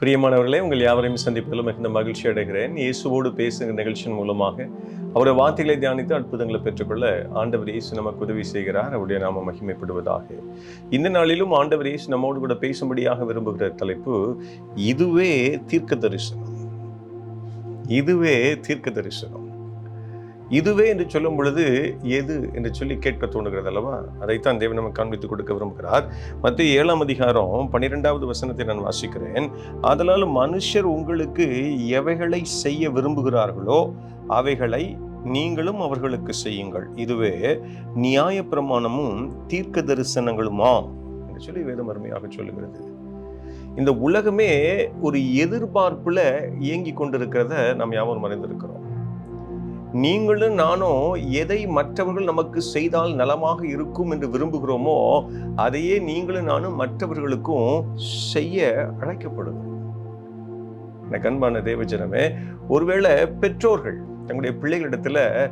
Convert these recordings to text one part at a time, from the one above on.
பிரியமானவர்களே உங்கள் யாவரையும் சந்திப்பதில் மிகுந்த மகிழ்ச்சி அடைகிறேன். இயேசுவோடு பேசுகிற நிகழ்ச்சியின் மூலமாக அவருடைய வார்த்தைகளை தியானித்து அற்புதங்களை பெற்றுக்கொள்ள ஆண்டவர் இயேசு நமக்கு உதவி செய்கிறார். அவருடைய நாம மகிமைப்படுவதாக. இந்த நாளிலும் ஆண்டவர் இயேசு நம்மோடு கூட பேசும்படியாக விரும்புகிற தலைப்பு இதுவே தீர்க்க தரிசனம். இதுவே தீர்க்க தரிசனம். இதுவே என்று சொல்லும் பொழுது எது என்று சொல்லி கேட்க தோணுகிறது அல்லவா? அதைத்தான் தேவன் நமக்கு காண்பித்துக் கொடுக்க விரும்புகிறார். மத்திய ஏழாம் அதிகாரம் பன்னிரெண்டாவது வசனத்தை நான் வாசிக்கிறேன். அதனால் மனுஷர் உங்களுக்கு எவைகளை செய்ய விரும்புகிறார்களோ அவைகளை நீங்களும் அவர்களுக்கு செய்யுங்கள். இதுவே நியாய பிரமாணமும் தீர்க்க தரிசனங்களுமா என்று சொல்லி வேதம் அருமையாக சொல்லுகிறது. இந்த உலகமே ஒரு எதிர்பார்ப்பில் இயங்கி கொண்டிருக்கிறத நாம் யாவரும் மறைந்திருக்கிறோம் நீங்களும் நானும் எதை மற்றவர்கள் நமக்கு செய்தால் நலமாக இருக்கும் என்று விரும்புகிறோமோ அதையே நீங்களும் நானும் மற்றவர்களுக்கும் செய்ய அழைக்கப்படுகிறோம் எனக்கு அன்பான தேவஜனமே ஒருவேளை பெற்றோர்கள் தங்களுடைய பிள்ளைகளிடத்துல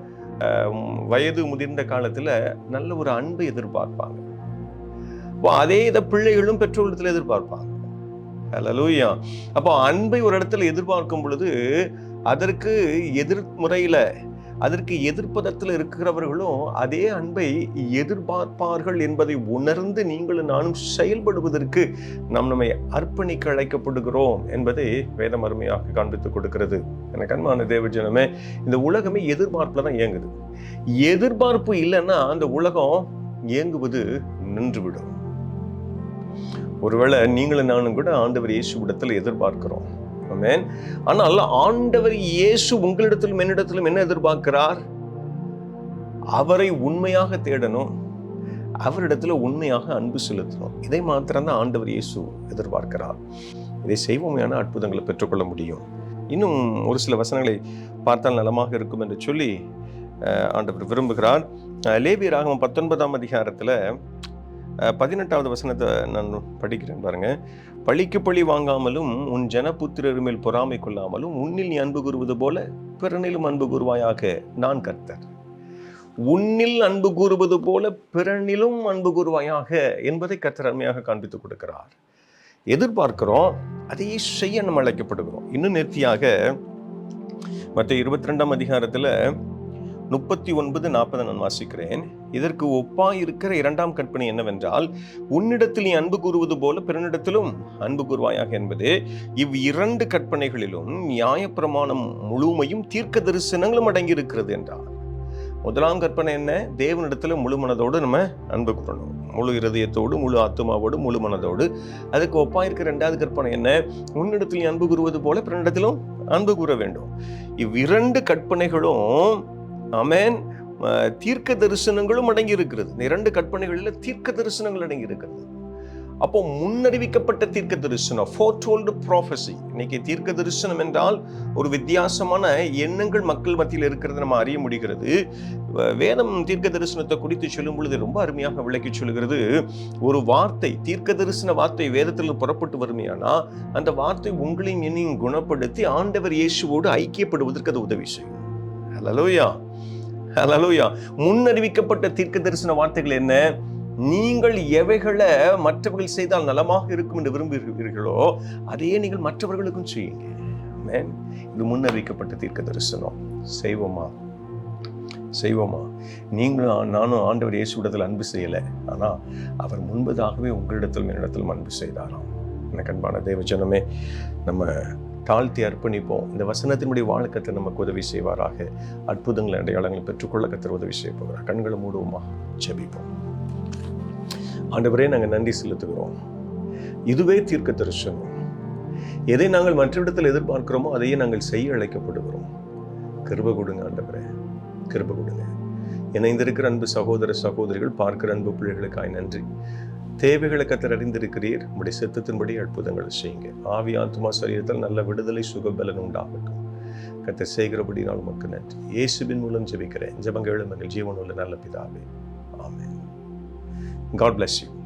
வயது முதிர்ந்த காலத்துல நல்ல ஒரு அன்பை எதிர்பார்ப்பாங்க. அதே இதை பிள்ளைகளும் பெற்றோர்களிடத்துல எதிர்பார்ப்பாங்க. ஹalleluya அப்போ அன்பை ஒரு இடத்துல எதிர்பார்க்கும் பொழுது அதற்கு எதிர்முறையில் அதற்கு எதிர்ப்பதத்தில் இருக்கிறவர்களும் அதே அன்பை எதிர்பார்ப்பார்கள் என்பதை உணர்ந்து நீங்களும் நானும் செயல்படுவதற்கு நாம் நம்மை அர்ப்பணிக்க அழைக்கப்படுகிறோம் என்பதை வேதம் அருமையாக காண்பித்துக் கொடுக்கிறது. எனக்கு அன்பான தேவஜனமே இந்த உலகமே எதிர்பார்ப்பில் தான் இயங்குது. எதிர்பார்ப்பு இல்லைன்னா அந்த உலகம் இயங்குவது நின்றுவிடும். ஒருவேளை நீங்களும் நானும் கூட ஆண்டவர் இயேசு இடத்துல எதிர்பார்க்கிறோம். ஆமென். ஆனால் ஆண்டவர் இயேசு உங்களிடத்திலும் என்னிடத்திலும் என்ன எதிர்பார்க்கிறார்? அவரை உண்மையாக தேடணும். அவரிடத்துல உண்மையாக அன்பு செலுத்தணும். இதை மாத்திரம்தான் ஆண்டவர் இயேசு எதிர்பார்க்கிறார். இதை செய்வோமையான அற்புதங்களை பெற்றுக்கொள்ள முடியும். இன்னும் ஒரு சில வசனங்களை பார்த்தால் நலமாக இருக்கும் என்று சொல்லி ஆண்டவர் விரும்புகிறார். லேபி ராகம் பத்தொன்பதாம் அதிகாரத்தில் பதினெட்டாவது வசனத்தை நான் படிக்கிறேன் பாருங்க. பழிக்கு பழி வாங்காமலும் உன் ஜனபுத்திரர் மேல் பொறாமை கொள்ளாமலும் உன்னில் நீ அன்பு கூறுவது போல பிறனிலும் அன்பு கூறுவாயாக நான் கர்த்தர். உன்னில் அன்பு கூறுவது போல பிறனிலும் அன்பு கூறுவாயாக என்பதை கர்த்தர் அருமையாக காண்பித்துக் கொடுக்கிறார். எதிர்பார்க்கிறோம் அதையே செய்ய நம்ம அழைக்கப்படுகிறோம். இன்னும் நேர்த்தியாக மற்ற இருபத்தி ரெண்டாம் அதிகாரத்தில் முப்பத்தி ஒன்பது நாற்பது நான் வாசிக்கிறேன். இதற்கு ஒப்பாய் இருக்கிற இரண்டாம் கற்பனை என்னவென்றால் உன்னிடத்தில் நீ அன்பு கூறுவது போல பிறனிடத்திலும் அன்பு கூறுவாயாக என்பது இவ் இரண்டு கற்பனைகளிலும் நியாயப்பிரமாணம் முழுமையும் தீர்க்க தரிசனங்களும் அடங்கி இருக்கிறது என்றார். முதலாம் கற்பனை என்ன? தேவனிடத்தில் முழு மனதோடு நம்ம அன்பு கூறணும். முழு இருதயத்தோடு முழு ஆத்மாவோடு முழு மனதோடு. அதுக்கு ஒப்பாக இருக்கிற ரெண்டாவது கற்பனை என்ன? உன்னிடத்தில் அன்பு கூறுவது போல பிறனிடத்திலும் அன்பு கூற வேண்டும். இவ்விரண்டு கற்பனைகளும் அமேன் தீர்க்க தரிசனங்களும் அடங்கி இருக்கிறது இந்த இரண்டு கற்பனைகளில் தீர்க்க தரிசனங்கள் அடங்கி இருக்கிறது அப்போ முன்னறிவிக்கப்பட்ட தீர்க்க தரிசனம் ஃபோர்டோல்டு ப்ராஃபஸி இன்னைக்கு தீர்க்க தரிசனம் என்றால் ஒரு வித்தியாசமான எண்ணங்கள் மக்கள் மத்தியில் இருக்கிறது நம்ம அறிய முடிகிறது. வேதம் தீர்க்க தரிசனத்தை குறித்து சொல்லும் பொழுது ரொம்ப அருமையாக விளக்கி சொல்கிறது ஒரு வார்த்தை தீர்க்க தரிசன வார்த்தை வேதத்தில் புறப்பட்டு வருமையானா அந்த வார்த்தை உங்களையும் என்னையும் குணப்படுத்தி ஆண்டவர் இயேசுவோடு ஐக்கியப்படுவதற்கு அது உதவி செய்யும். ஹலோயா ஹலலோயா முன்னறிவிக்கப்பட்ட தீர்க்க தரிசன வார்த்தைகள் என்ன? நீங்கள் எவைகளை மற்றவர்கள் செய்தால் நலமாக இருக்கும் என்று விரும்புகிறீர்களோ அதையே நீங்கள் மற்றவர்களுக்கும் செய்யுங்க. இது முன்னறிவிக்கப்பட்ட தீர்க்க தரிசனம் செய்வோமா? செய்வோமா? நீங்களும் நானும் ஆண்டவர் இயேசுவிடத்தில் அன்பு செய்யலை. ஆனால் அவர் முன்பதாகவே உங்களிடத்திலும் என்னிடத்திலும் அன்பு செய்தாராம். எனக்கு அன்பான தேவஜனமே நம்ம தாழ்த்தி அர்ப்பணிப்போம். இந்த வசனத்தினுடைய வாழ்க்கத்தை நமக்கு உதவி செய்வாராக. அற்புதங்கள் அடையாளங்களை பெற்றுக்கொள்ள கத்தர் உதவி செய்ய போகிறார். கண்களை மூடுவோமா ஜெபிப்போம். ஆண்டவரே நாங்கள் நன்றி செலுத்துகிறோம். இதுவே தீர்க்க தரிசனம். எதை நாங்கள் மற்றவிடத்தில் எதிர்பார்க்கிறோமோ அதையே நாங்கள் செய்ய அழைக்கப்படுகிறோம். கிருப கொடுங்க ஆண்டவரே. கிருப கொடுங்க. இணைந்திருக்கிற அன்பு சகோதர சகோதரிகள் பார்க்கிற அன்பு பிள்ளைகளுக்காய் நன்றி. தேவைகளை கத்தர் அறிந்திருக்கிறீர். உடைய சித்தத்தின்படி அற்புதங்களை செய்யுங்க. ஆவி ஆத்மா சரீரத்தில் நல்ல விடுதலை சுகபலன் உண்டாகட்டும். கத்தர் செய்கிறபடி நான் உமக்கு நன்றி. இயேசுவின் மூலம் ஜெபிக்கிறேன். ஜெபங்களும் எங்கள் உள்ள நல்ல பிதாவே. ஆமே காட் பிளஸ் யூ